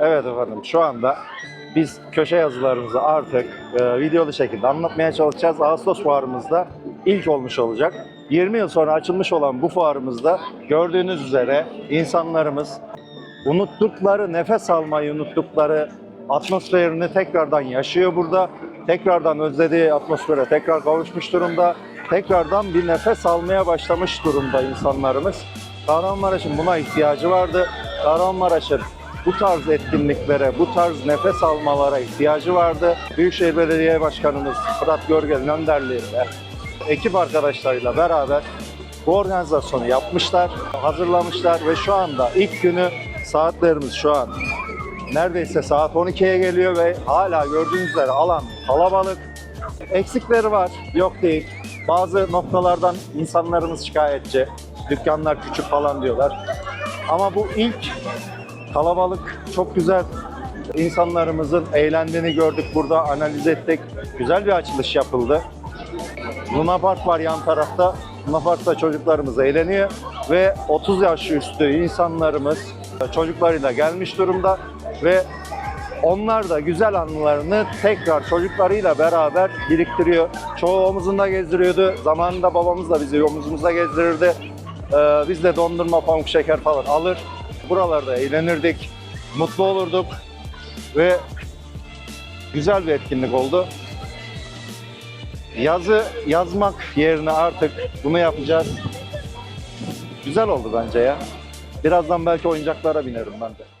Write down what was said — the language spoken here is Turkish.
Evet efendim şu anda biz köşe yazılarımızı artık e, videolu şekilde anlatmaya çalışacağız. Ağustos fuarımızda ilk olmuş olacak. 20 yıl sonra açılmış olan bu fuarımızda gördüğünüz üzere insanlarımız unuttukları, nefes almayı unuttukları atmosferini tekrardan yaşıyor burada. Tekrardan özlediği atmosfere tekrar kavuşmuş durumda. Tekrardan bir nefes almaya başlamış durumda insanlarımız. Kahramanmaraş'ın buna ihtiyacı vardı. Kahramanmaraş'ın bu tarz etkinliklere, bu tarz nefes almalara ihtiyacı vardı. Büyükşehir Belediye Başkanımız Fırat Görgel'in önderliğinde ekip arkadaşlarıyla beraber bu organizasyonu yapmışlar, hazırlamışlar ve şu anda ilk günü saatlerimiz şu an neredeyse saat 12'ye geliyor ve hala gördüğünüz üzere alan kalabalık. Eksikleri var, yok değil. Bazı noktalardan insanlarımız şikayetçi. Dükkanlar küçük falan diyorlar. Ama bu ilk kalabalık çok güzel. İnsanlarımızın eğlendiğini gördük burada, analiz ettik. Güzel bir açılış yapıldı. Luna Park var yan tarafta. Luna Park'ta çocuklarımız eğleniyor ve 30 yaş üstü insanlarımız çocuklarıyla gelmiş durumda ve onlar da güzel anılarını tekrar çocuklarıyla beraber biriktiriyor. Çoğu omuzunda gezdiriyordu. Zamanında babamız da bizi omuzumuzda gezdirirdi. Ee, biz de dondurma, pamuk şeker falan alır. Buralarda eğlenirdik, mutlu olurduk ve güzel bir etkinlik oldu. Yazı yazmak yerine artık bunu yapacağız. Güzel oldu bence ya. Birazdan belki oyuncaklara binerim ben de.